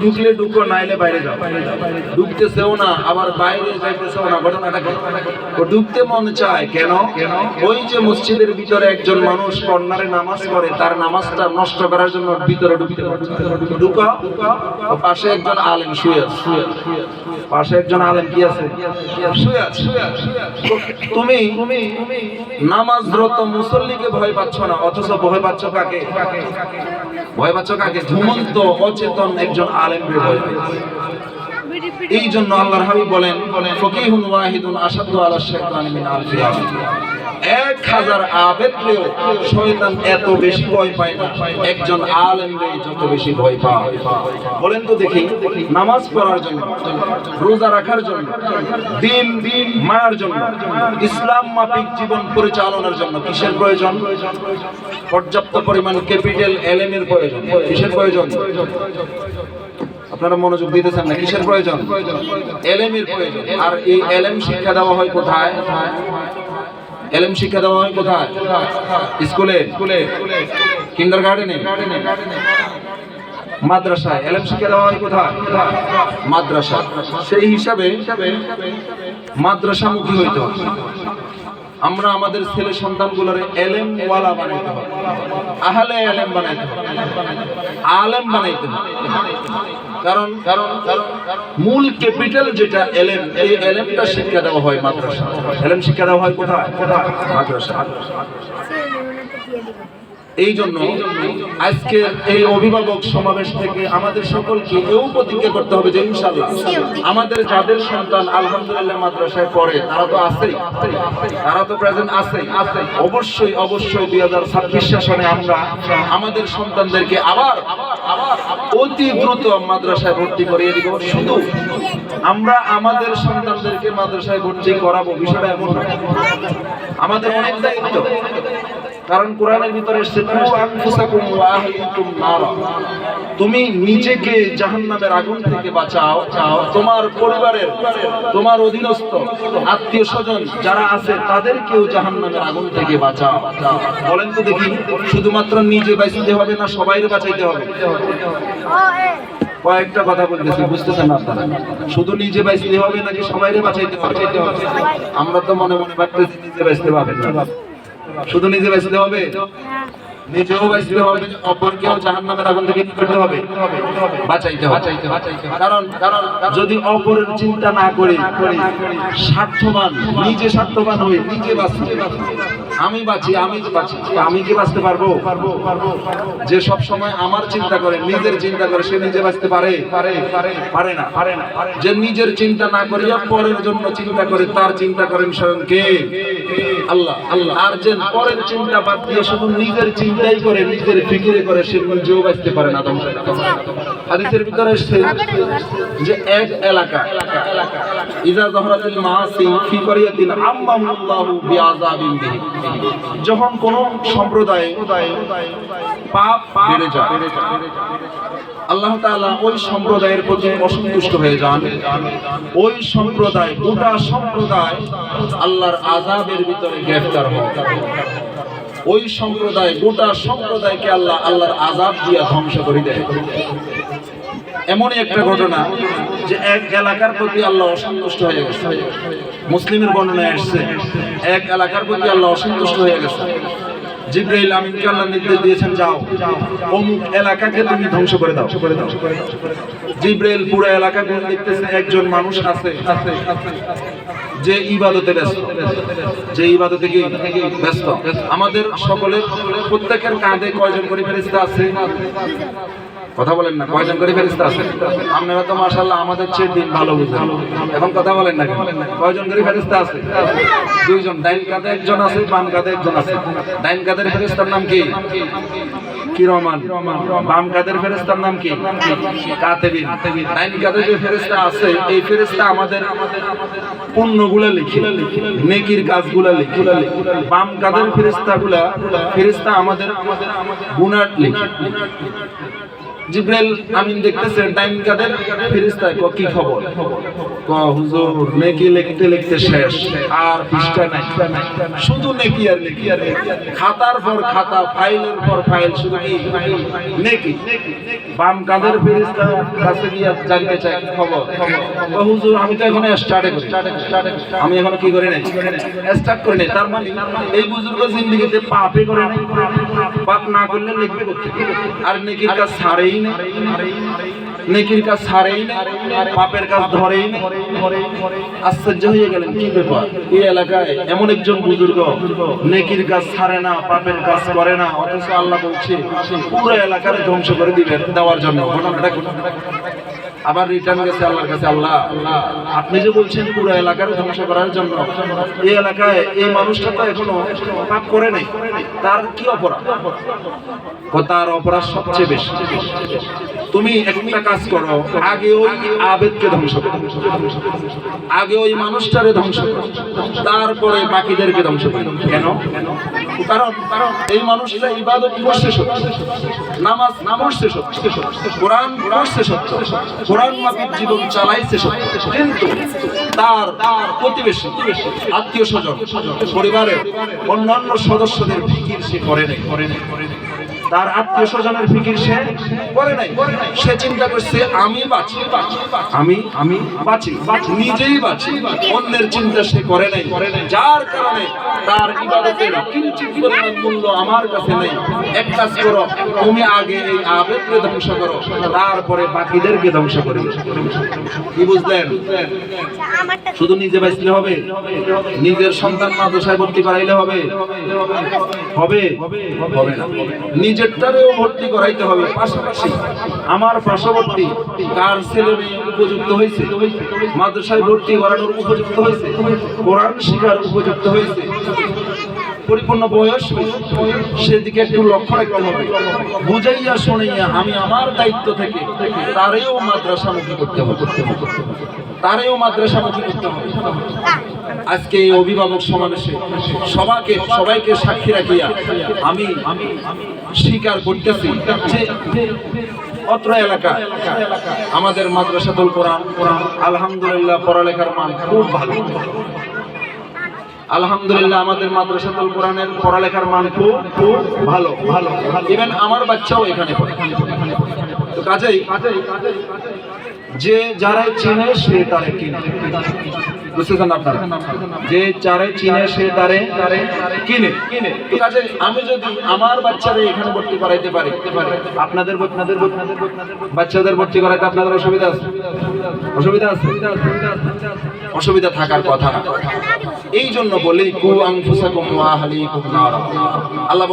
ঢুকলে ঢুকো, নাইলে বাইরে যাও। ঢুকতেছেও না, আবার বাইরে যাইতেছেও না, ঘটনাটা ও ঢুকতে মন চায়, কেন? ওই যে মসজিদের ভিতরে একজন মানুষ কর্নারে নামাজ পড়ে, তার নামাজটা নষ্ট করার জন্য ভিতরে ঢুকতে। ঢুকো। পাশে একজন আলেম শুয়ে আছে। পাশে একজন আলেম কি আছে? তুমি নামাজরত মুসল্লিকে ভয় পাচ্ছ না? অথচ ভয় পাচ্ছ কাকে? ভয় পাচ্ছ কাকে? ঘুমন্ত অচেতন একজন আলেম ভয় পাচ্ছ এই জন্য আল্লাহর হাবিব বলেন ফকিহুন ওয়াহিদুন আসাদু আলা শাইতানি মিন আলফি। এক হাজার আবেদকেও শয়তান এত বেশি ভয় পায় না। একজন আলেম যত বেশি ভয় পায়। বলেন তো দেখি, নামাজ পড়ার জন্য, রোজা রাখার জন্য, দিন দিন মারার জন্য, ইসলাম মাফিক জীবন পরিচালনার জন্য কিসের প্রয়োজন? পর্যাপ্ত পরিমাণ ক্যাপিটাল এলেমের প্রয়োজন। কিসের প্রয়োজন? আপনারা মনোযোগ দিতেছেন না, কিসের প্রয়োজন? এলেমের প্রয়োজন। আর এই এলেম শিক্ষা দেওয়া হয় কোথায়? এলেম শিক্ষা দেওয়া হয় কোথায়? স্কুলে? কিন্ডার গার্ডেনে মাদ্রাসায়। এলএম শিক্ষা দেওয়া হয় কোথায়? মাদ্রাসা সেই হিসাবে মাদ্রাসামুখী হইতে হবে। আমরা আমাদের ছেলে সন্তানগুলোরে এলেম ওয়ালা বানাইতে হবে। আহলে এলেম বানাইতে হবে। আলেম বানাইতে হবে। কারণ কারণ মূল ক্যাপিটাল যেটা এলেম, এই এলেমটা শিক্ষা দেওয়া হয় মাদ্রাসা। এলেম শিক্ষা দেওয়া হয় কোথায় কোথায়? মাদ্রাসা। এই জন্য আজকে এই অভিভাবক সমাবেশ থেকে আমাদের সকলকে এও প্রতিজ্ঞা করতে হবে যে ইনশাল্লাহ আমাদের যাদের সন্তান আলহামদুলিল্লাহ মাদ্রাসায় পড়ে, তারা তো আছেই। তারা তো প্রেজেন্ট আছেই। আছে অবশ্যই অবশ্যই দুই হাজার ছাব্বিশ সনে আমরা আমাদের সন্তানদেরকে আবার অতি দ্রুত মাদ্রাসায় ভর্তি করিয়ে দিব। শুধু আমরা আমাদের সন্তানদেরকে মাদ্রাসায় ভর্তি করাবো বিষয়টা এমন আমাদের অনেক দায়িত্ব। কারণ কোরআনের ভিতরে। তুমি নিজেকে জাহান্নামের আগুন থেকে বাঁচাও, চাও তোমার পরিবারের, তোমার অধীনস্থ, আত্মীয় স্বজন যারা আছে তাদেরকেও জাহান্নামের আগুন থেকে বাঁচাও। বলেন তো দেখি, শুধুমাত্র নিজে বাঁচতে হবে না সবাইকে বাঁচাইতে হবে? কয়েকটা কথা বলতেছি, বুঝতেছেন আপনারা? শুধু নিজে বাঁচতে হবে নাকি সবাইকে বাঁচাইতে হবে? আমরা তো মনে মনে ভাবতেছি, নিজে বাঁচতে পারবেন শুধু নিজে বাঁচতে হবে? নিজেও বাঁচতে হবে অপরকেও জাহান্নামের আগুন থেকে কি করতে হবে। বাঁচাইতে হবে। কারণ কারণ যদি অপরের চিন্তা না করে স্বার্থবান নিজে স্বার্থবান হয়ে নিজে বাঁচি আমি বাঁচি আমি বাঁচি, আমি কি বাঁচতে পারব? যে সব সময় আমার চিন্তা করে, নিজের চিন্তা করে, সে নিজে বাঁচতে পারে? পারে না। পারে না যে নিজের চিন্তা না করিয়া পরের জন্য চিন্তা করে, তার চিন্তা করেন স্বয়ং কে? আল্লাহ আল্লাহ। আর যে পরের চিন্তা বাদ দিয়ে শুধু নিজের চিন্তাই করে, নিজের ফিকিরে করে, সে নিজেও বাঁচতে পারে না। হাদিসের ভিতরে এসছে যে এক এলাকা ইজা জহরাতিল মাসি ফি করিয়াতিন আম্মাহুল্লাহু বিআযাবিন যখন কোন সম্প্রদায় পাপ বেড়ে যায়। আল্লাহ তাআলা ওই সম্প্রদায়ের প্রতি অসন্তুষ্ট হয়ে যান। ওই সম্প্রদায় গোটা সম্প্রদায় আল্লাহর আযাবের ভিতরে গ্রেফতার হয়। ওই সম্প্রদায় গোটা সম্প্রদায়কে আল্লাহ আল্লাহর আযাব দিয়া ধ্বংস করে দেয়। এমনই একটা ঘটনা যে এক এলাকার প্রতি আল্লাহ অসন্তুষ্ট হয়ে গেছে। মুসলিমের বর্ণনায় আসছে এক এলাকার প্রতি আল্লাহ অসন্তুষ্ট হয়ে গেছে। জিব্রাইল আমিনকে আল্লাহ নির্দেশ দিয়েছেন যাও। অমুক এলাকাকে তুমি ধ্বংস করে দাও। করে দাও জিব্রাইল পুরো এলাকা গুলো দেখতেছে একজন মানুষ আছে আছে যে ইবাদতে ব্যস্ত। যে ইবাদতে কি ব্যস্ত। আমাদের সকলের প্রত্যেকের কাঁধে কয়জন করে ফেরিস্তা আছে? কথা বলেন না, কয়জন করে ফেরিস্তা আছে আপনারা তো মাশাআল্লাহ আমাদের চেয়ে দিন ভালো বুঝেন। এখন কথা বলেন না? কয়জন করে ফেরিস্তা আছে? দুইজন। ডাইন কাঁধে একজন আছে, বাম কাঁধে একজন আছে। ডাইন কাদের ফেরিস্তার নাম কি? কি রহমান বাম কাদের ফেরেস্তার নাম কি? কাতেবিন। ডাইন কাদের যে ফেরেস্তা আছে, এই ফেরেস্তা আমাদের পুণ্যগুলা লিখে, নেকির কাজগুলা লিখে। বাম কাদের ফেরেস্তা গুলা ফেরেস্তা আমাদের গুনার লিখে। জিব্রাইল আমিন দেখতেছে টাইম কাদের ফেরেশতায় ক, কি খবর? ক, হুজুর, নেকি লিখতে লিখতে শেষ, আর পৃষ্ঠা নাই। শুধু নেকি আর নেকি। আর খাতার পর খাতা, ফাইলের পর ফাইল, শুধু কি বাম কাদের ফেরেশতা কাছে গিয়ে জানতে চাই কি খবর। হুজুর, আমি তো এখনও স্টার্টে করি আমি এখনও কি করি নাই? স্টার্ট করি নাই। তার মানে এই বুজুর্গ পাপে করে নাই। পাপ না করলে আর নেকির কাজ ছাড়েই নেকির কাজ ছাড়েই না পাপের কাজ ধরেই আশ্চর্য হয়ে গেলেন কি ব্যাপার? এই এলাকায় এমন একজন বুজুর্গ নেকির কাজ ছাড়ে না, পাপের কাজ করে না। অথচ আল্লাহ বলছে পুরো এলাকার ধ্বংস করে দিবেন, দেওয়ার জন্য। ঘটনাটা আবার রিটার্ন গেছে আল্লাহর কাছে, আল্লাহ। আপনি যে বলছেন পুরো এলাকার ধ্বংস করার জন্য, এই এলাকায় এই মানুষটা তো এখনও পাপ করে নাই। তার কি অপরাধ? তার অপরাধ সবচেয়ে বেশি। তুমি একটা কাজ করো, আগে ওই আবেদকে ধ্বংস করো। আগে ওই মানুষটারে ধ্বংস করো। তারপরে বাকিদেরকে ধ্বংস করো। কেন? কারণ এই মানুষটা ইবাদত করছে সত্য। নামাজ পড়ছে সত্য। কোরআন পড়ছে সত্য। কোরআন মাফিক জীবন চালাইছে সত্য। কিন্তু তার তার প্রতিবেশী, আত্মীয় স্বজন, পরিবারের অন্যান্য সদস্যদের ফিকির সে করে নাই করে নাই করে নাই। তার আত্মীয় স্বজনের ফিকির সে করে নাই। সে চিন্তা করছে, আমি বাঁচি। আমি আমি বাঁচি। নিজেই বাঁচি। অন্যের চিন্তা সে করে নাই। যার কারণে তার ইবাদতের কিঞ্চিত পরিমাণ মূল্য আমার কাছে নেই। এক কাজ করো, তুমি আগে এই আবেগকে ধ্বংস করো, তারপরে বাকিদেরকে ধ্বংস করবে কি বুঝলেন? শুধু নিজে বাঁচলে হবে? নিজের সন্তান মাদ্রাসায় ভর্তি করাইলে হবে? হবে। হবে না। নিজেরটারেও ভর্তি করাইতে হবে। পাশাপাশি আমার পার্শ্ববর্তী কার ছেলে উপযুক্ত হয়েছে। মাদ্রাসায় ভর্তি করানোর উপযুক্ত হয়েছে। কোরআন শিখার উপযুক্ত হয়েছে। পরিপূর্ণ বয়স সেদিকে একটু লক্ষ্য রাখতে হবে। বুঝাইয়া শুনাইয়া আমি আমার দায়িত্ব থেকে তারেও মাদ্রাসামুখী করতে হবে। তারেও মাদ্রাসামুখী করতে হবে। আজকে এই অভিভাবক সমাবেশে সবাইকে সবাইকে সাক্ষী রাখিয়া আমি স্বীকার করতেছি যে অত্র এলাকা, আমাদের মাদ্রাসাতুল কোরআন, আলহামদুলিল্লাহ পড়ালেখার মান খুব ভালো। আলহামদুলিল্লাহ আমাদের মাদ্রাসাতুল কোরআনের পড়ালেখার মান খুব খুব ভালো ভালো ইভেন আমার বাচ্চাও এখানে তো কাজেই, যে যারাই চিনে সে তারে কিনে। বুঝতেছেন আপনারা? যে যারে চিনে সে তারে কিনে। আমি যদি আমার বাচ্চাদের এখানে ভর্তি করাইতে পারি, আপনাদের আপনাদের বাচ্চাদের ভর্তি করাইতে আপনাদের অসুবিধা আছে? অসুবিধা আছে? অসুবিধা থাকার কথা না। এই জন্য বলি কু নারা। আল্লাহ